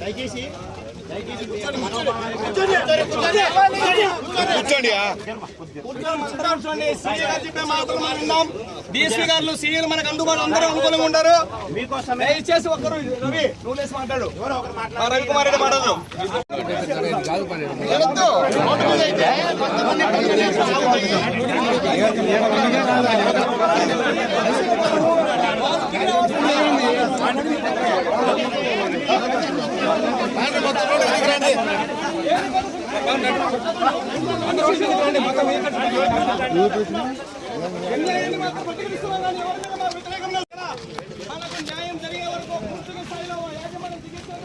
దయచేసి గారు డిఎస్పీ గారు సీఏలు మనకు అందుబాటు అందరూ అనుకూలంగా ఉంటారు దయచేసి ఒక్కరు రవి నువ్వు లేసి మాట్లాడు. రవికుమార్ రెడ్డి మాట్లాడు. వద్దు. రోడ్డు మీద అయితే కొంతమంది న్యాయం జరిగే వరకు పూర్తిగా స్థాయిలో యాజమాన్యం దిగేసేంత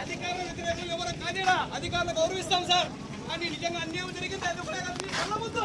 అధికారులు అధికారుల ఎవరు కాదేడా అధికారులు గౌరవిస్తాం సార్. కానీ నిజంగా అన్యాయం జరిగింది అది కూడా కళ్ళ ముందు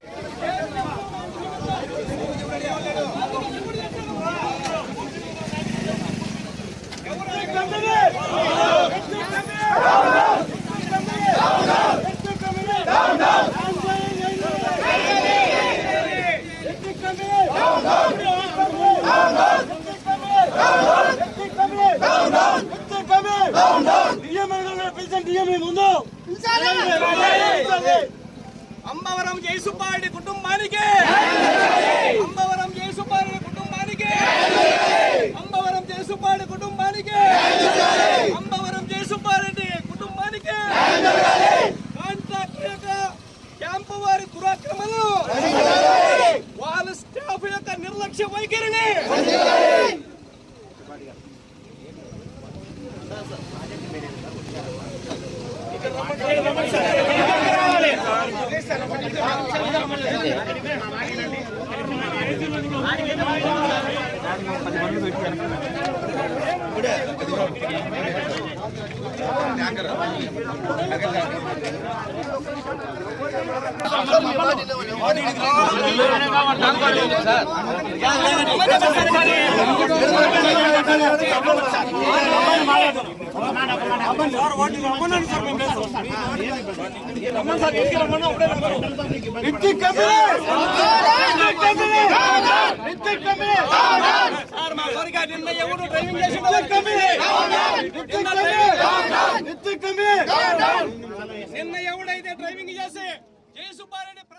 అంబవరం జయసుబ్బారెడ్డి కుటుంబానికి క్యాంపు వారి దురాక్రమణలు వాళ్ళ స్టాఫ్ యొక్క నిర్లక్ష్య వైఖరిని. సార్ ఎవరు డ్రైవింగ్ నిన్న ఎవడైతే డ్రైవింగ్ చేసి జయసుబ్బారెడ్డి ప్రాణాలు